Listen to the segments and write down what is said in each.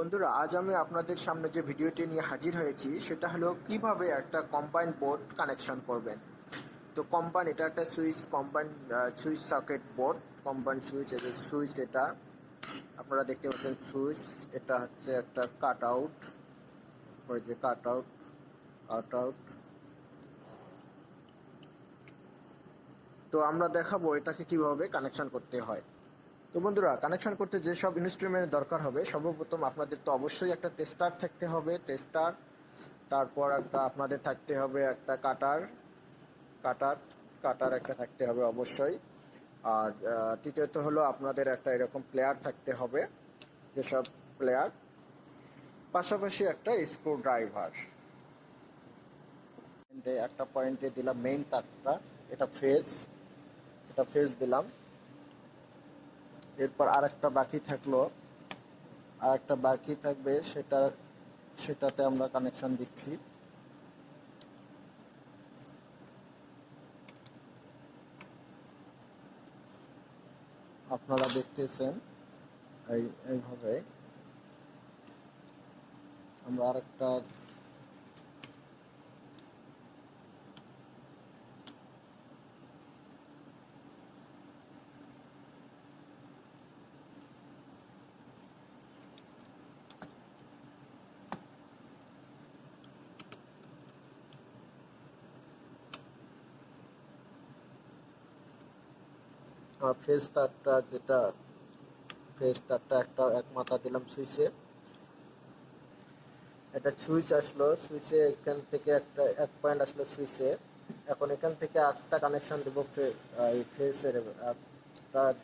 বন্ধুরা, আজ আমি আপনাদের সামনে যে ভিডিওটি নিয়ে হাজির হয়েছি, সেটা হলো কীভাবে একটা কম্বাইন বোর্ড কানেকশন করবেন। তো কম্বাইন এটা একটা switch combine switch socket board combine switch যে সুইচ এটা, আপনারা দেখতে পাচ্ছেন সুইচ এটা হচ্ছে একটা কাট আউট যে কাট আউট কাট আউট তো আমরা দেখাবো এটাকে কীভাবে কানেকশন করতে হয়। তো বন্ধুরা কানেকশন করতে যেসব ইনস্ট্রুমেন্ট দরকার হবে, সর্বপ্রথম আপনাদের তো অবশ্যই একটা টেস্টার থাকতে হবে টেস্টার তারপর একটা আপনাদের থাকতে হবে একটা কাটার কাটার কাটার একটা থাকতে হবে অবশ্যই। আর তৃতীয়ত হলো আপনাদের একটা এরকম প্লেয়ার থাকতে হবে, যেসব প্লেয়ার পাশাপাশি একটা স্ক্রু ড্রাইভার একটা পয়েন্টে দিলাম মেইন তারটা, এটা ফেজ এটা ফেজ দিলাম। এরপর আর একটা বাকি থাকল। আর একটা বাকি থাকবে সেটা সেটাতে আমরা কানেকশন দিচ্ছি। আপনারা দেখতেছেন, এই, এইভাবে। আমরা আরেকটা ফেস তারটা যেটা ফেস তারটা একটা, এক মাথা দিলাম সুইচে। একটা সুইচ আসলো, সুইচে এখান থেকে একটা, এক পয়েন্ট আসলো সুইচে। এখন এখান থেকে আটটা কানেকশন দেবো ফেসের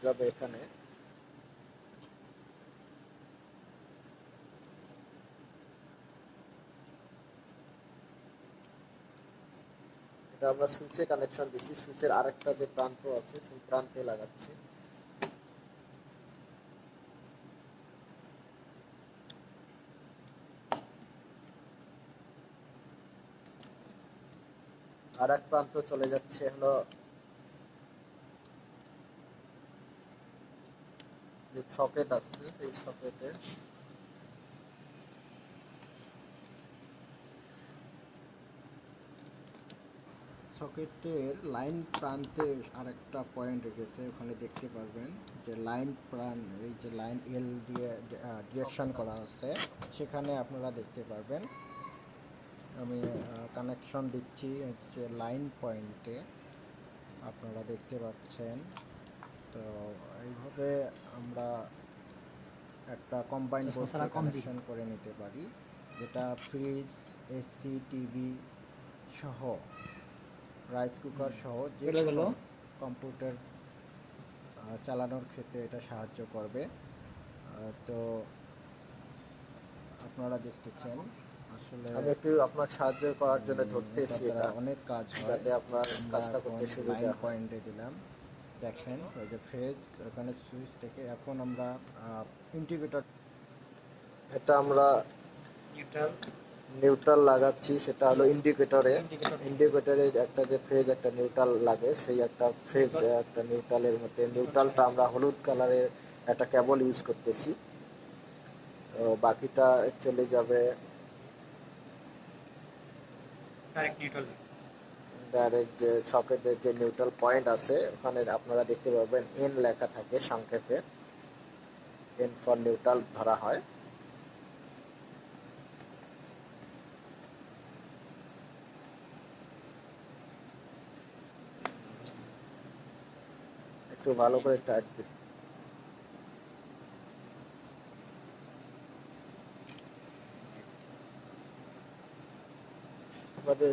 যাবে এখানে। এটা আমরা সুইচে কানেকশন দিচ্ছি সুইচের আরেকটা যে প্রান্ত আছে, সেই প্রান্তে লাগাচ্ছি। আর এক প্রান্ত চলে যাচ্ছে হলো যে সকেট আছে, সেই সকেটে সকেটের লাইন প্রান্তে আরেকটা পয়েন্ট রেখেছে ওখানে দেখতে পারবেন যে লাইন প্রাণ এই যে লাইন এল দিয়ে ডিরেকশন করা আছে সেখানে আপনারা দেখতে পারবেন। আমি কানেকশন দিচ্ছি হচ্ছে লাইন পয়েন্টে আপনারা দেখতে পাচ্ছেন। তো এইভাবে আমরা একটা কম্বাইন কানেকশন করে নিতে পারি যেটা ফ্রিজ এসি টিভি সহ। রাইস কুকার সহ যে। কম্পিউটার চালানোর ক্ষেত্রে এটা সাহায্য করবে। তো আপনারা দেখতেছেন আসলে আমি একটু আপনার সাহায্য করার জন্য ধরতেছি এটা। অনেক কাজ যাতে আপনার কাজটা করতে সুবিধা পয়েন্টে দিলাম। দেখেন ওই যে ফেজ ওখানে সুইচ থেকে এখন আমরা ইন্টিগ্রেটর এটা আমরা নিউট্রাল নিউট্রাল লাগাচ্ছি সেটা হলো ইন্ডিকেটরে. ইন্ডিকেটরে একটা যে ফেজ একটা নিউট্রাল লাগে সেই একটা ফেজ একটা নিউট্রালের মধ্যে নিউট্রালটা আমরা হলুদ কালারের একটা কেবল ইউজ করতেছি। তো বাকিটা চলে যাবে ডাইরেক্ট ডাইরেক্ট যে সকেটের যে নিউট্রাল পয়েন্ট আছে ওখানে আপনারা দেখতে পাবেন এন লেখা থাকে সংক্ষেপে। এন ফর নিউট্রাল ধরা হয়। একটু ভালো করে টাইট দিন আমাদের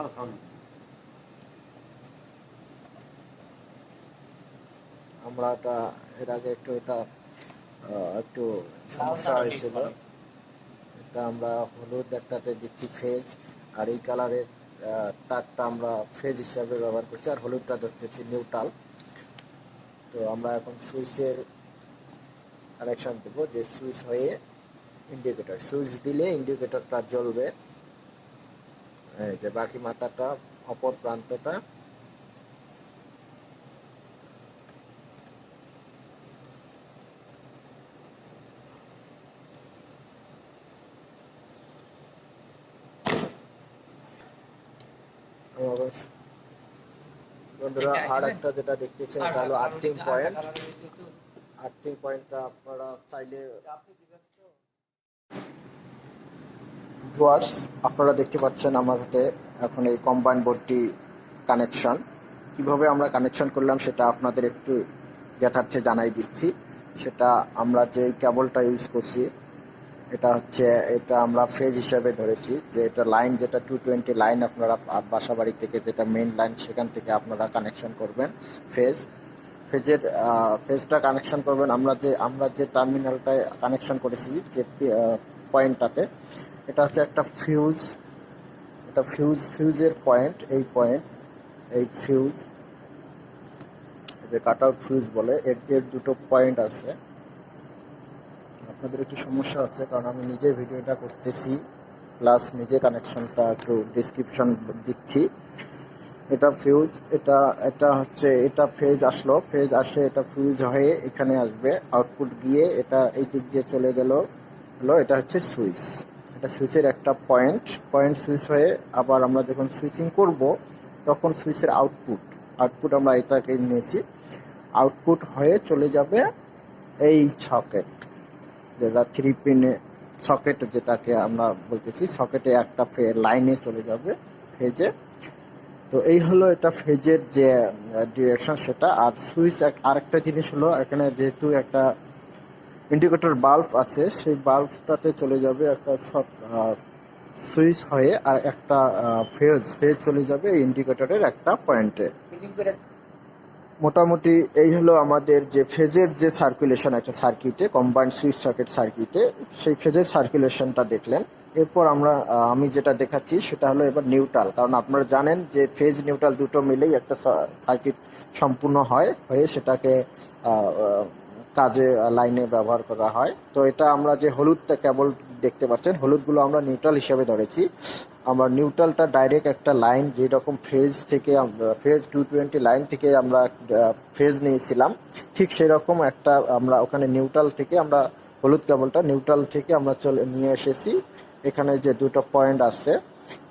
সারা আমরা এটা এর আগে একটু এটা একটু সমস্যা হয়েছিল। এটা আমরা হলুদ একটাতে দিচ্ছি ফেজ আর এই কালারের তারটা আমরা ফেজ হিসাবে ব্যবহার করছি আর হলুদটা ধরতেছি নিউট্রাল। তো আমরা এখন সুইচের কানেকশন দেবো যে সুইচ হয়ে ইন্ডিকেটর সুইচ দিলে ইন্ডিকেটরটা জ্বলবে। এই যে বাকি মাথাটা অপর প্রান্তটা। বন্ধুরা আর একটা যেটা দেখতেছেন এটা হলো আর্থিং পয়েন্ট। আর্থিং পয়েন্টটা আপনারা চাইলে ভিউয়ার্স আপনারা দেখতে পাচ্ছেন আমার হাতে এখন এই কম্বাইন বোর্ডটি কানেকশন কীভাবে আমরা কানেকশন করলাম সেটা আপনাদের একটু যথার্থে জানাই দিচ্ছি। সেটা আমরা যে কেবলটা ইউজ করছি, এটা হচ্ছে, এটা আমরা ফেজ হিসাবে ধরেছি যে এটা লাইন যেটা টু টোয়েন্টি লাইন আপনারা বাসা বাড়ি থেকে যেটা মেইন লাইন সেখান থেকে আপনারা কানেকশন করবেন ফেজ ফেজের ফেজটা কানেকশন করবেন। আমরা যে আমরা যে টার্মিনালটায় কানেকশন করেছি, যে পয়েন্টটাতে। এটা হচ্ছে একটা ফিউজ এটা ফিউজ ফিউজের পয়েন্ট এই পয়েন্ট এই ফিউজ যে কাট আউট ফিউজ বলে, এর এর দুটো পয়েন্ট আছে। আপনাদের একটু সমস্যা হচ্ছে, কারণ আমি নিজে ভিডিওটা করতেছি প্লাস নিজে কানেকশনটা একটু ডিসক্রিপশন দিচ্ছি। এটা ফিউজ এটা এটা হচ্ছে, এটা ফেজ আসলো ফেজ আসে, এটা ফিউজ হয়ে এখানে আসবে আউটপুট গিয়ে এটা এই দিক দিয়ে চলে গেল। হলো, এটা হচ্ছে সুইচ। এটা সুইচের একটা পয়েন্ট। পয়েন্ট সুইচ হয়ে আবার আমরা যখন সুইচিং করব, তখন সুইচের আউটপুট আউটপুট আমরা এটাকে নিয়েছি। আউটপুট হয়ে চলে যাবে এই সকেট, যেটা থ্রি পিনে সকেট যেটাকে আমরা বলতেছি, সকেটে একটা ফে, লাইনে চলে যাবে ফেজে। তো এই হলো এটা ফেজের যে ডিরেকশন সেটা। আর সুইচ আরেকটা জিনিস হলো, এখানে যেহেতু একটা ইন্ডিকেটর বাল্ব আছে, সেই বাল্বটাতে চলে যাবে একটা সুইচ হয়ে আর একটা ফেজ ফেজ চলে যাবে ইন্ডিকেটরের একটা পয়েন্টে মোটামুটি এই হলো আমাদের যে ফেজের যে সার্কুলেশন একটা সার্কিটে কম্বাইন্ড সুইচ সকেট সার্কিটে সেই ফেজের সার্কুলেশনটা দেখলেন। এরপর আমরা আমি যেটা দেখাচ্ছি সেটা হলো এবার নিউট্রাল কারণ আপনারা জানেন যে ফেজ নিউট্রাল দুটো মিলেই একটা সার্কিট সম্পূর্ণ হয়, হয়ে সেটাকে কাজে লাইনে ব্যবহার করা হয়। তো এটা আমরা যে হলুদটা কেবল দেখতে পাচ্ছেন, হলুদগুলো আমরা নিউট্রাল হিসেবে ধরেছি। আমরা নিউট্রালটা ডাইরেক্ট একটা লাইন যেরকম ফেজ থেকে ফেজ টু টোয়েন্টি লাইন থেকে আমরা ফেজ নিয়েছিলাম, ঠিক সেরকম একটা আমরা ওখানে নিউট্রাল থেকে আমরা হলুদ কেবলটা নিউট্রাল থেকে আমরা চলে, নিয়ে এসেছি। এখানে যে দুটো পয়েন্ট আছে,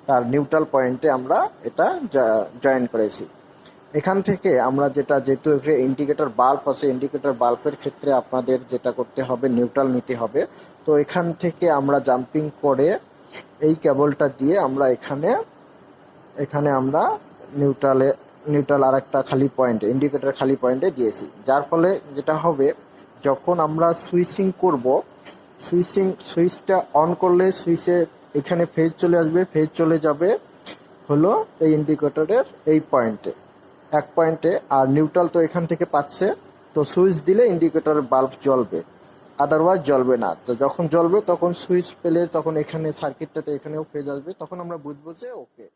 তার নিউট্রাল পয়েন্টে আমরা এটা জয়েন করেছি। এখান থেকে আমরা যেটা যেহেতু ইন্ডিকেটর বাল্ব আছে ইন্ডিকেটর বাল্বের ক্ষেত্রে আপনাদের যেটা করতে হবে নিউট্রাল নিতে হবে। তো এখান থেকে আমরা জাম্পিং করে এই কেবলটা দিয়ে আমরা এখানে এখানে আমরা নিউট্রালে নিউট্রাল আর একটা খালি পয়েন্টে ইন্ডিকেটর খালি পয়েন্টে দিয়েছি। যার ফলে যেটা হবে, যখন আমরা সুইচিং করব সুইচিং সুইচটা অন করলে সুইচে এখানে ফেজ চলে আসবে ফেজ চলে যাবে হলো এই ইন্ডিকেটরের এই পয়েন্টে এক পয়েন্টে, আর নিউট্রাল তো এখান থেকে পাচ্ছে। তো সুইচ দিলে ইন্ডিকেটর বাল্ব জ্বলবে আদারওয়াইজ জ্বলবে না। তো যখন জ্বলবে, তখন সুইচ পেলে, তখন এখানে সার্কিটটাতে এখানেও ফেজ আসবে, তখন আমরা বুঝব যে ওকে